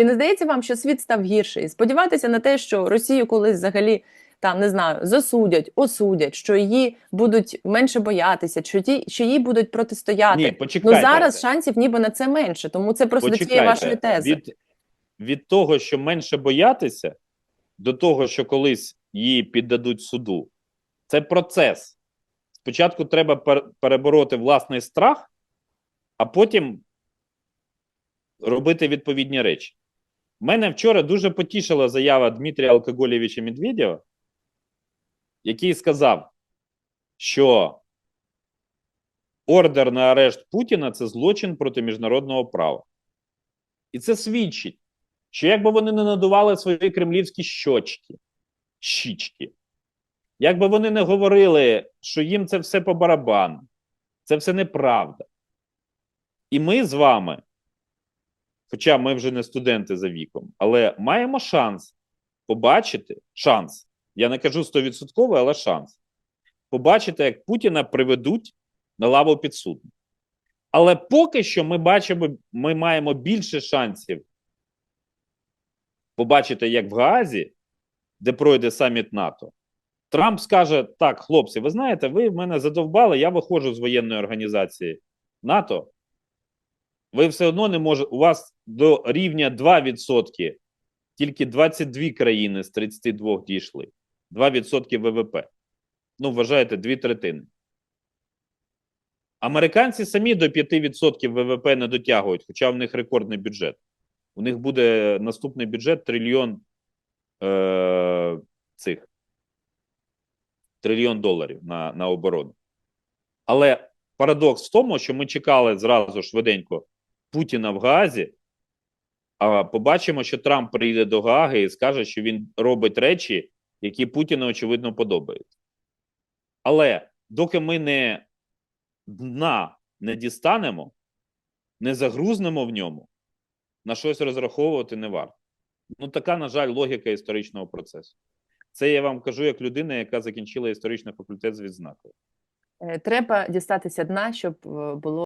І не здається вам, що світ став гірший? Сподіватися на те, що Росію колись взагалі там не знаю, засудять, осудять, що її будуть менше боятися, що ті, що їй будуть протистояти. Ні, почекайте. ну зараз шансів ніби на це менше. Тому це просто до цієї вашої тези. Від, від того, що менше боятися, до того, що колись її піддадуть суду, це процес. Спочатку треба перебороти власний страх, а потім робити відповідні речі. Мене вчора дуже потішила заява Дмитрія Алкоголєвича Медведєва, який сказав, що ордер на арешт Путіна це злочин проти міжнародного права. І це свідчить, що якби вони не надували свої кремлівські щочки, щічки, якби вони не говорили, що їм це все по барабану, це все неправда. І ми з вами, хоча ми вже не студенти за віком, але маємо шанс побачити шанс. Я не кажу 100%, але шанс. Побачити, як Путіна приведуть на лаву підсудних. Але поки що ми бачимо, ми маємо більше шансів побачити, як в Гаазі, де пройде саміт НАТО, Трамп скаже: так, хлопці, ви знаєте, ви мене задовбали, я виходжу з воєнної організації НАТО. Ви все одно не можете. У вас до рівня 2%, тільки 22 країни з 32 дійшли. 2% ВВП. Ну, вважаєте, дві третини. Американці самі до 5% ВВП не дотягують, хоча в них рекордний бюджет. У них буде наступний бюджет трильйон е, цих трильйон доларів на, на оборону. Але парадокс в тому, що ми чекали зразу швиденько Путіна в Гаазі, а побачимо, що Трамп прийде до Гааги і скаже, що він робить речі, які Путіну, очевидно, подобаються. Але доки ми не дна не дістанемо, не загрузнемо в ньому, на щось розраховувати не варто. Ну, така, на жаль, логіка історичного процесу. Це я вам кажу як людина, яка закінчила історичний факультет з відзнакою. Е, Треба дістатися дна, щоб е, було